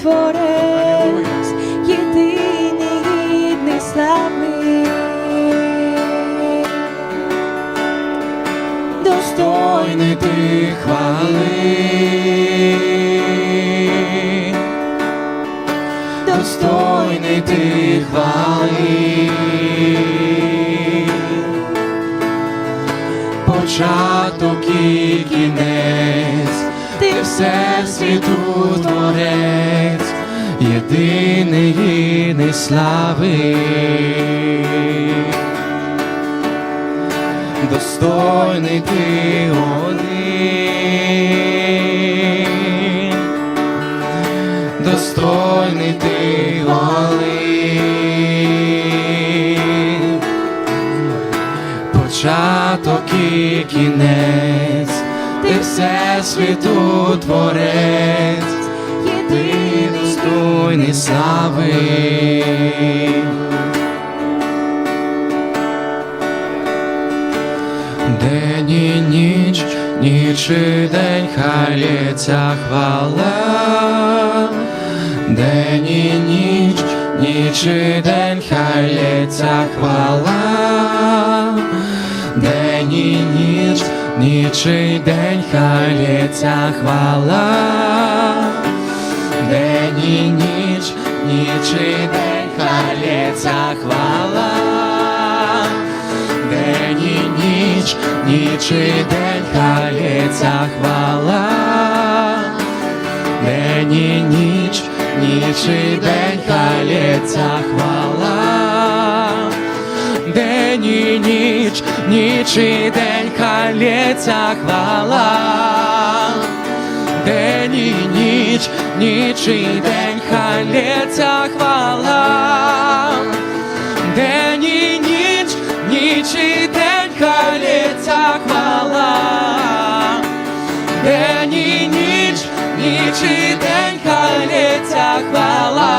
творець, єдиний гідний слави. достойний ти хвали, достойний ти хвали, початок і кінець, ти все світу творець, єдиний гідний слави. Достойний ти один, достойний ти один, початок і кінець, ти все світу творець, ти достойний слави. День і ніч, ніч і день, хай лється хвала. День і ніч, ніч і день, хай хвала. День і ніч, ніч і день, хай лється хвала. День і ніч, ніч і день, хай лється хвала. День і ніч, ніч і день, хай лється хвала. День і ніч, ніч і день, хай лється хвала. День і ніч, ніч і день, хай лється хвала. День і ніч, ніч і день, хай лється хвала. День і ніч, ніч і день, хай лється хвала. День і ніч, ніч і день, хай лється хвала.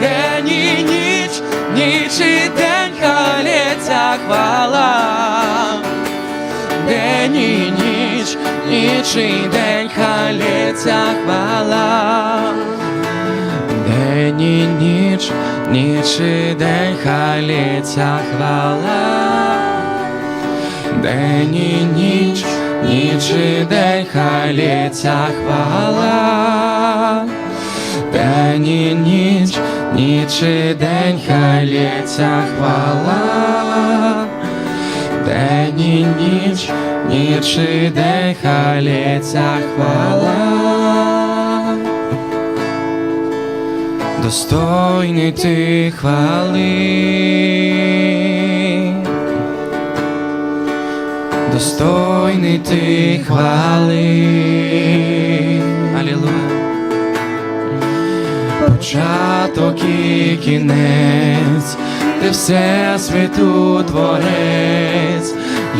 День і ніч, ніч і день, хай лється хвала. День і ніч, ніч день, хай хвала. День і ніч, ніч день, хай хвала. День і ніч, ніч день, хай хвала. День і ніч, ніч і день, хай лється хвала. День і ніч, ніч і день, хай хвала. Достойний ти хвали, достойний ти хвали, Алілуя. Початок і кінець, ти все світу творець,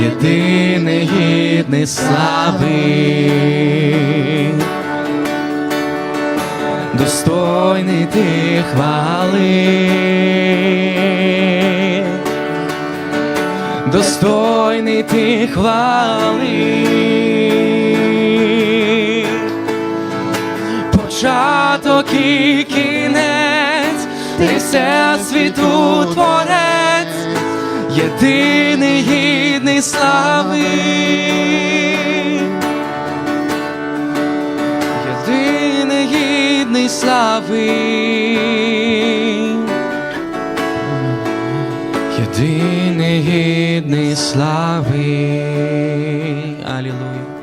єдиний гідний слави. Достойний ти хвали, достойний ти хвали, початок і кінець, ти все світу творець, єдиний гідний слави. Єдиний гідний слави. Єдиний гідний слави. Алілуя.